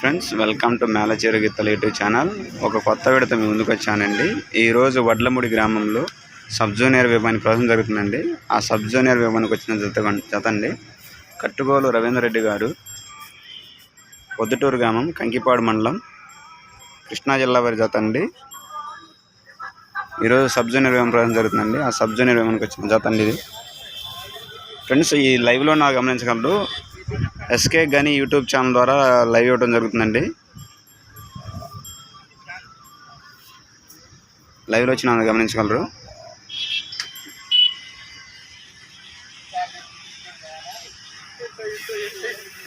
Friends welcome to Melacheru Gittala YouTube channel. ఒక కొత్త విడత మీ ముందుకు వచ్చానండి. ఈరోజు వడ్లముడి గ్రామంలో సబ్ జూనియర్ విభాని ప్రవేశం జరుగుతుందండి. ఆ సబ్ జూనియర్ విభానికి వచ్చిన జత జతండి కట్టుగోలు రవీంద్ర రెడ్డి గారు పొద్దుటూరు గ్రామం కంకిపాడు మండలం కృష్ణా జిల్లా వారి జత అండి. ఈరోజు సబ్ జూనియర్ విభాగం ప్రవేశం జరుగుతుందండి. ఆ సబ్ జూనియర్ విభానికి వచ్చిన జత అండి ఇది. ఫ్రెండ్స్ ఈ లైవ్లో నాకు గమనించగలరు ఎస్కే గని యూట్యూబ్ ఛానల్ ద్వారా లైవ్ ఇవ్వడం జరుగుతుందండి. లైవ్లో వచ్చి నన్ను గమనించగలరు.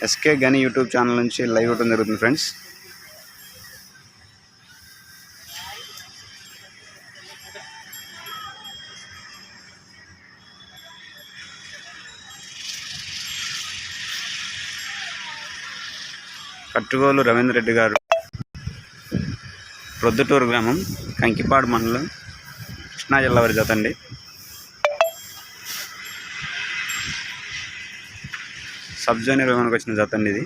ఎస్కే గని యూట్యూబ్ ఛానల్ నుంచి లైవ్ ఇవ్వడం జరుగుతుంది ఫ్రెండ్స్. కట్టుగోలు రవీంద్ర రెడ్డి గారు ప్రొద్దుటూరు గ్రామం కంకిపాడు మండలం కృష్ణా జిల్లా వారి జత అండి. సబ్ జూనియర్ విమానికి వచ్చిన జత అండి ఇది.